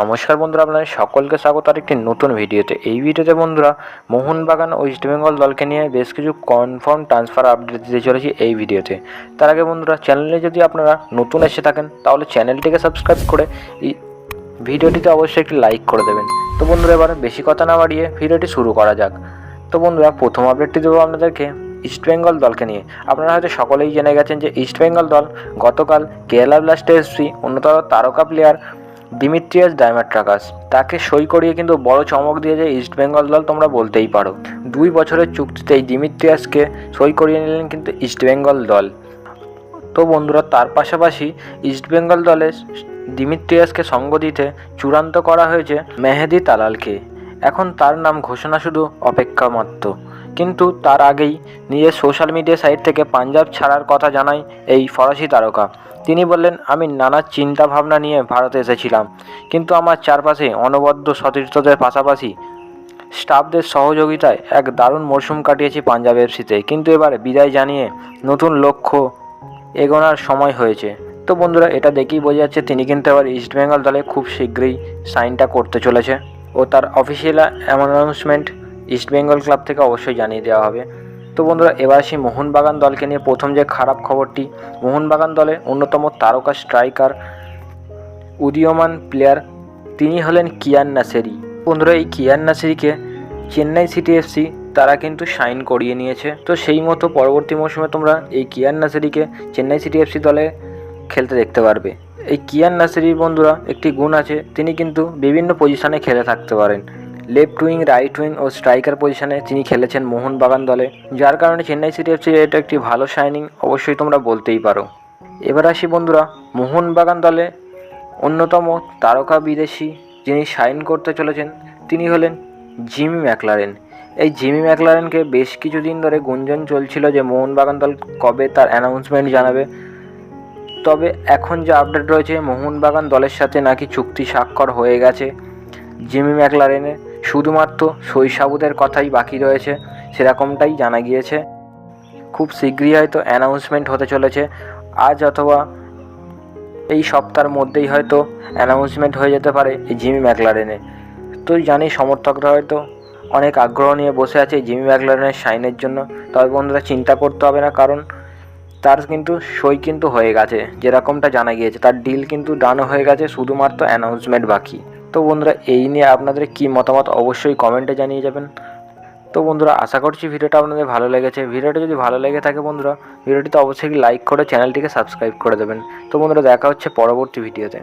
নমস্কার বন্ধুরা, আপনাদের সকলকে স্বাগত। আর একটি নতুন ভিডিওতে। এই ভিডিওতে বন্ধুরা, মোহনবাগান ওয়েস্ট বেঙ্গল দলকে নিয়ে বেশ কিছু কনফার্ম ট্রান্সফার আপডেট দিতে চলেছি এই ভিডিওতে। তার আগে বন্ধুরা চ্যানেলে যদি আপনারা নতুন এসে থাকেন, তাহলে চ্যানেলটিকে সাবস্ক্রাইব করে ভিডিওটিতে অবশ্যই একটি লাইক করে দেবেন। তো বন্ধুরা, এবার বেশি কথা না বাড়িয়ে ভিডিওটি শুরু করা যাক। তো বন্ধুরা, প্রথম আপডেটটি দেবো আপনাদেরকে ইস্টবেঙ্গল দলকে নিয়ে। আপনারা হয়তো সকলেই জেনে গেছেন যে ইস্টবেঙ্গল দল গতকাল কেরালা ব্লাস্টার্সি অন্যতম তারকা প্লেয়ার দিমিত্রিয়াস ডায়মাট্রাকাস। তাকে সই করিয়ে কিন্তু বড় চমক দিয়েছে ইস্টবেঙ্গল দল তোমরা বলতেই পারো। দুই বছরের চুক্তিতে এই দিমিত্রিয়াসকে সই করিয়ে নিলেন কিন্তু ইস্টবেঙ্গল দল। তো বন্ধুরা, তার পাশাপাশি ইস্টবেঙ্গল দলে দিমিত্রিয়াসকে সঙ্গ দিতে চূড়ান্ত করা হয়েছে মেহেদি তালালকে। এখন তার নাম ঘোষণা শুধু অপেক্ষা মাত্র কিন্তু তার আগেই নিজের সোশ্যাল মিডিয়া সাইট থেকে পাঞ্জাব ছাড়ার কথা জানায় এই ফরাসি তারকা। তিনি বললেন, আমি নানা চিন্তা ভাবনা নিয়ে ভারতে এসেছিলাম, কিন্তু আমার চারপাশে অনবদ্য সতীর্থদের পাশাপাশি স্টাফদের সহযোগিতায় এক দারুণ মরশুম কাটিয়েছি পাঞ্জাব এফসিতে। কিন্তু এবার বিদায় জানিয়ে নতুন লক্ষ্য এগোনার সময় হয়েছে। তো বন্ধুরা, এটা দেখেই বোঝা যাচ্ছে তিনি কিন্তু এবার ইস্টবেঙ্গল দলে খুব শীঘ্রই সাইনটা করতে চলেছে। ও তার অফিসিয়াল অ্যানাউন্সমেন্ট ইস্টবেঙ্গল ক্লাব থেকে অবশ্যই জানিয়ে দেওয়া হবে। তো বন্ধুরা, এবার আসি মোহনবাগান দলকে নিয়ে। প্রথম যে খারাপ খবরটি, মোহনবাগান দলের অন্যতম তারকা স্ট্রাইকার উদীয়মান প্লেয়ার তিনি হলেন কিয়ান নাসেরি। বন্ধুরা, এই কিয়ান নাসেরিকে চেন্নাই সিটি এফসি তারা কিন্তু সাইন করিয়ে নিয়েছে। তো সেই মতো পরবর্তী মৌসুমে তোমরা এই কিয়ান নাসেরিকে চেন্নাই সিটি এফসি দলে খেলতে দেখতে পারবে। এই কিয়ান নাসেরির বন্ধুরা, একটি গুণ আছে, তিনি কিন্তু বিভিন্ন পজিশনে খেলে থাকতে পারেন। লেফট উইং রাইট উইং ও স্ট্রাইকার পজিশনে তিনি খেলেছেন মোহনবাগান দলে, যার কারণে চেন্নাই সিটি এফসি এটা একটি ভালো শাইনিং অবশ্যই তোমরা বলতেই পারো। এবার আসি বন্ধুরা, মোহনবাগান দলে অন্যতম তারকা বিদেশি যিনি সাইন করতে চলেছেন, তিনি হলেন জিমি ম্যাকলারেন। এই জিমি ম্যাকলারেনকে বেশ কিছুদিন ধরে গুঞ্জন চলছিল যে মোহনবাগান দল কবে তার অ্যানাউন্সমেন্ট জানাবে। তবে এখন যে আপডেট রয়েছে, মোহনবাগান দলের সাথে নাকি চুক্তি স্বাক্ষর হয়ে গেছে জিমি ম্যাকলারেনের। শুধুমাত্র শৈশাবুদের কথাই বাকি রয়েছে, সেরকমটাই জানা গিয়েছে। খুব শীঘ্রই হয়তো অ্যানাউন্সমেন্ট হতে চলেছে, আজ অথবা এই সপ্তাহের মধ্যেই হয়তো অ্যানাউন্সমেন্ট হয়ে যেতে পারে এই জিমি ম্যাকলারেনে তো জানি সমর্থকরা হয়তো অনেক আগ্রহ নিয়ে বসে আছে জিমি ম্যাকলারেনের সাইনের জন্য। তবে বন্ধুরা, চিন্তা করতে হবে না, কারণ তার কিন্তু সই কিন্তু হয়ে গেছে, যেরকমটা জানা গিয়েছে। তার ডিল কিন্তু ডান হয়ে গেছে, শুধুমাত্র অ্যানাউন্সমেন্ট বাকি। তো বন্ধুরা, এই নিয়ে আপনাদের কী মতামত অবশ্যই কমেন্টে জানিয়ে যাবেন। তো বন্ধুরা, আশা করছি ভিডিওটা আপনাদের ভালো লেগেছে। ভিডিওটা যদি ভালো লেগে থাকে বন্ধুরা, ভিডিওটিতে অবশ্যই লাইক করে চ্যানেলটিকে সাবস্ক্রাইব করে দেবেন। তো বন্ধুরা, দেখা হচ্ছে পরবর্তী ভিডিওতে।